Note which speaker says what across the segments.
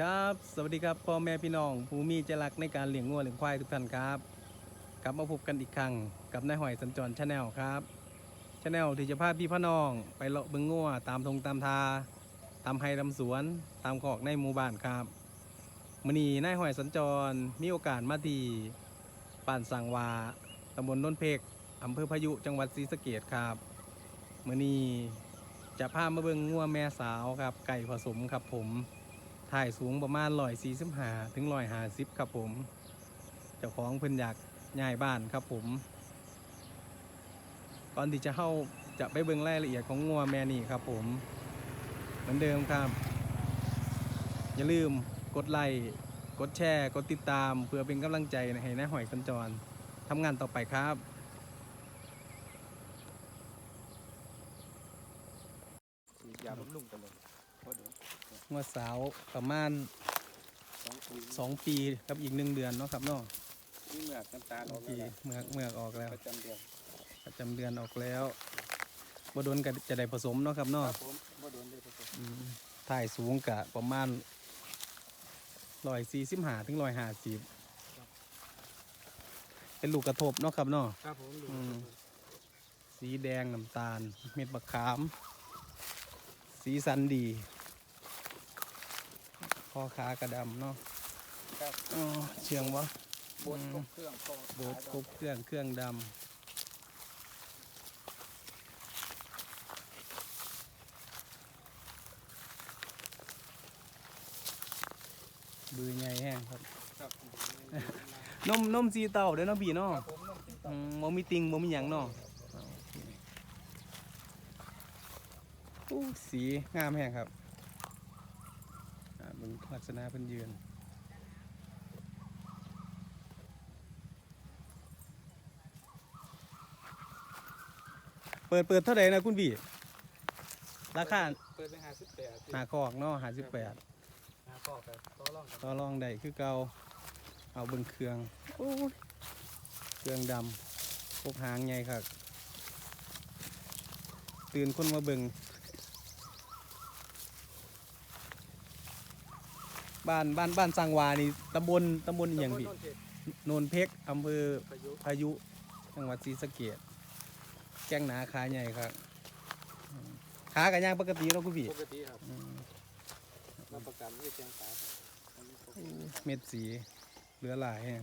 Speaker 1: ครับ สวัสดีครับพ่อแม่พี่น้องผู้มีใจรักในการเลี้ยงงัวเลี้ยงควายทุกท่านครับกลับมาพบกันอีกครั้งกับนายหอยสัญจรชาแนลครับชาแนลที่จะพาพี่พ่อน้อง ไปเลาะเบิงงัวตามทงตามทา ตามไฮตามสวน ตามขอกในหมู่บ้านครับมือนีนายหอยสัญจรมีโอกาสมาที่ป่านสังวาตำบลโนนเพกอำเภอพายุจังหวัดศรีสะเกษครับมือนีจะพามาเบิงงัวแม่สาวครับไก่ผสมครับผม ถ่ายสูงประมาณร้อยสี่สิบห้าถึงร้อยห้าสิบครับผม เจ้าของเพิ่นอยากย้ายบ้านครับผม ก่อนที่จะเข้าจะไปเบิ่งรายละเอียดของงัวแม่นี่ครับผม เหมือนเดิมครับ อย่าลืมกดไลค์กดแชร์กดติดตามเพื่อเป็นกำลังใจให้นาหอยสัญจรทำงานต่อไปครับ
Speaker 2: ยาบำรุงกันเลยพอด
Speaker 1: งัวสาวประมาณ
Speaker 2: สองปี
Speaker 1: สองปีกับอีกหนึ่งเดือนเนาะครับเนาะ
Speaker 2: นี่เมือกน้ำตาลออก
Speaker 1: ปี
Speaker 2: แล้ว
Speaker 1: เมือกเมือกออกแล้ว
Speaker 2: ประจำเดือน
Speaker 1: ประจำเดือนออกแล้วบโดนก็จะได้ผสมเนาะครับ
Speaker 2: ค
Speaker 1: เนาะ
Speaker 2: รับผมบ่โดนเลยผสม
Speaker 1: อืมถ่ายสูงกะประมาณร้อยสี่สิบห้าถึงร้อยห้าสิบเป็นลูกกระทบเนาะครับเนาะ
Speaker 2: ครับผม
Speaker 1: อืม สีแดงน้ำตาล เม็ดมะขาม สีสันดี คอขากระดำเนาะ
Speaker 2: ครับ
Speaker 1: อ๋อเชียงวะ
Speaker 2: บดครบเครื่องก็
Speaker 1: โบดครบเครื่องเครื่องดำบือใหญ่แห้งครับ
Speaker 2: ครับ
Speaker 1: นมนมสีเต่าเด้อเนาะพี่เนาะ
Speaker 2: ครับผมน้ำจิ้ม
Speaker 1: อืมบ่มีติงบ่มีหยังเนาะอู้สีงามแห้งครับ อ่าเบิ่งลักษณะเพิ่นยืนเปิดเปิดเท่าไหร่นะคุณพี่ราคา
Speaker 2: เปิดไปห้าสิบแปด
Speaker 1: หาคอกเนาะหาสิบแปด
Speaker 2: หาข้อกันต่อรองกัน
Speaker 1: ต่อรองได้คือเก่าเอาเบิ่งเครื่องโอ้ยเครื่องดำพวกหางใหญ่ครับตื่นคนมาเบิ่ง บ้านบ้านบ้านสังวานี่ตำบลตำบลอหย่างพี่
Speaker 2: ตำบลโนนเทศ
Speaker 1: โนนเพกอำเภอ
Speaker 2: พายุ
Speaker 1: พายุจังหวัดศรีสะเกษแก้งหนาขาใหญ่ครับอืมขากันย่างปกติเนาะคุณพี่
Speaker 2: ปกติครับ
Speaker 1: อืม
Speaker 2: รับประกันไม่เชียงสายครับอันนี้ปกติ
Speaker 1: เม็ดสีเหลือหลายแฮง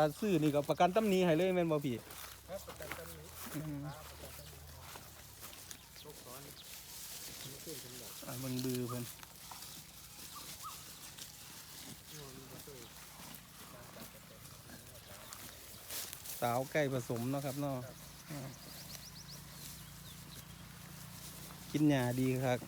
Speaker 1: ถ้าซื้อนี่ก็ประกันตำหนี้ให้เลยแม่นบ่พี่
Speaker 2: ครับประกันตำหนิ
Speaker 1: อืม
Speaker 2: ครับประกันตำหนิครับทุกซ้อนนี่ขึ้นเป็นแบบ
Speaker 1: อ่าเบิ่งบือเพิ่น
Speaker 2: งวงก็คือการจัดกระแต
Speaker 1: สาวไก่ผสมเนาะครับเนาะอ่ากินหญ้าดีครับ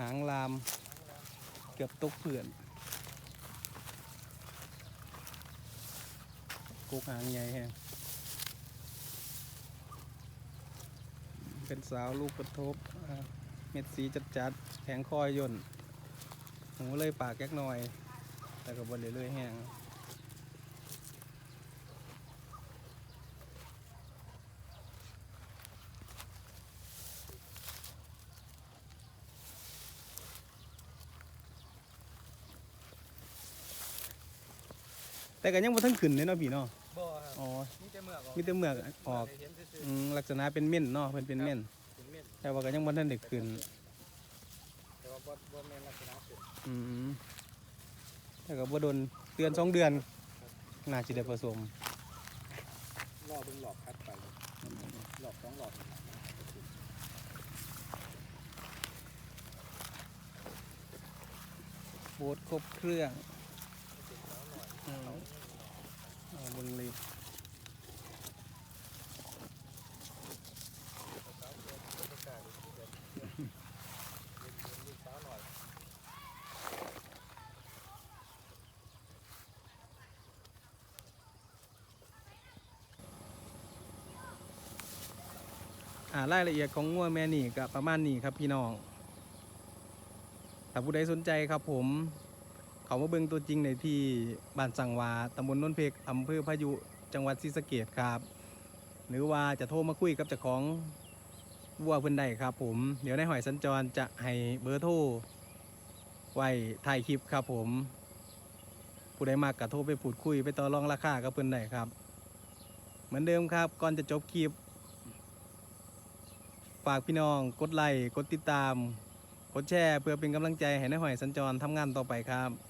Speaker 1: หางลาม เกือบตกเพื่อนกุกหางใหญ่แฮงเป็นสาวลูกกระทบ เม็ดสีจัดๆแข็งคอยย่นหูเลยปากแก๊กหน่อย แต่ก็บนเรื่อยๆแห้ง แต่ก็ยังบ่ทันขึ้นเลยเนาะพี่เนาะ
Speaker 2: บ่ครับ
Speaker 1: อ๋อ
Speaker 2: มีแต่เมือกออก
Speaker 1: มีแต่เมือกออก
Speaker 2: เห็นซื่อ
Speaker 1: อืมลักษณะเป็นเม่นเนาะเพิ่นเป็นเม่น
Speaker 2: ๆเป็นเม็ด
Speaker 1: แต่ว่าก็ยังบ่ทันได้ขึ้น
Speaker 2: แต่ว่าบ่บ่แม่นลักษณะเป็น
Speaker 1: อืมแต่ก็บ่โดนเดือนสองเดือน น่าสิได้ผสม
Speaker 2: รอบเบิ่งหลอกคัดไปหลอกสองหลอก
Speaker 1: โบดครบเครื่อง
Speaker 2: เอา
Speaker 1: เบิ่งเลย
Speaker 2: สาวเกิดบรรยากาศที่แบบเย็นเลย
Speaker 1: รายละเอียดของงัวแม่นี่ก็ประมาณนี้ครับพี่น้อง ถ้าผู้ใดสนใจครับผม เขามาเบิ่งตัวจริงในที่บ้านสังวาตำบลนนเพกอำเภอพายุจังหวัดศรีสะเกษครับ หรือว่าจะโทรมาคุยกับเจ้าของวัวเพิ่นได้ครับ ผมเดี๋ยวในหอยสัญจรจะให้เบอร์โทรไว้ถ่ายคลิปครับ ผมผู้ใดมากก็โทรไปพูดคุยไปต่อรองราคากับเพิ่นได้ครับ เหมือนเดิมครับก่อนจะจบคลิป ฝากพี่น้องกดไลค์กดติดตามกดแชร์เพื่อเป็นกำลังใจให้นายหอยสัญจรทำงานต่อไปครับ